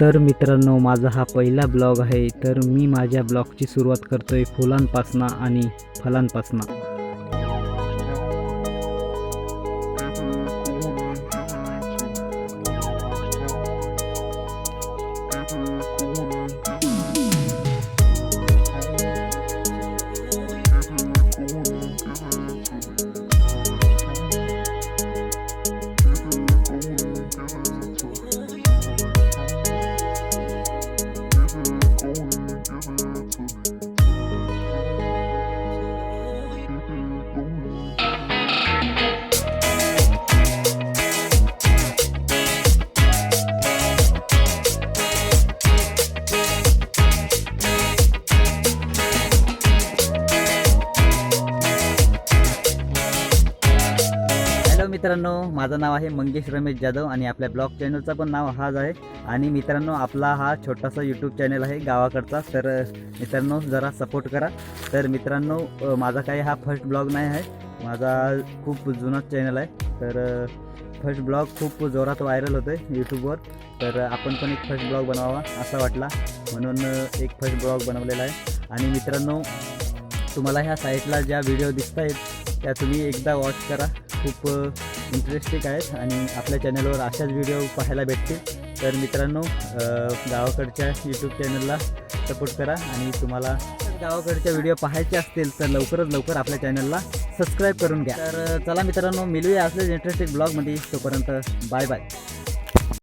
तर मित्रांनो माझा हा पहिला ब्लॉग आहे. तर मी माझ्या ब्लॉगची सुरुवात करतोय फुलांपासनं आणि फलांपासनं. मित्रांनो माझं नाव आहे मंगेश रमेश जाधव आणि आपल्या ब्लॉग चॅनलचं पण नाव हाच आहे. आणि मित्रांनो आपला हा छोटासा यूट्यूब चॅनल आहे गावाकडचा. तर मित्रांनो जरा सपोर्ट करा. तर मित्रांनो माझा काही हा फर्स्ट ब्लॉग नाही आहे. माझा खूप जुना चॅनल आहे. तर फर्स्ट ब्लॉग खूप जोरात व्हायरल होतो आहे यूट्यूबवर तर आपण पण एक फर्स्ट ब्लॉग बनवावा असा वाटला. म्हणून एक फर्स्ट ब्लॉग बनवलेला आहे. आणि मित्रांनो तुम्हाला ह्या साईटला ज्या व्हिडिओ दिसत आहेत त्या तुम्ही एकदा वॉच करा. खूप इंटरेस्टिंग आहेत आणि आपल्या चॅनलवर अशाच व्हिडिओ पाहायला भेटतील. तर मित्रांनो गावाकडच्या यूट्यूब चॅनलला सपोर्ट करा आणि तुम्हाला गावाकडच्या व्हिडिओ पाहायचे असतील तर लवकरच लवकर आपल्या चॅनलला सबस्क्राईब करून घ्या. तर चला मित्रांनो मिलूया असलेच इंटरेस्टिंग ब्लॉगमध्ये तोपर्यंत बाय बाय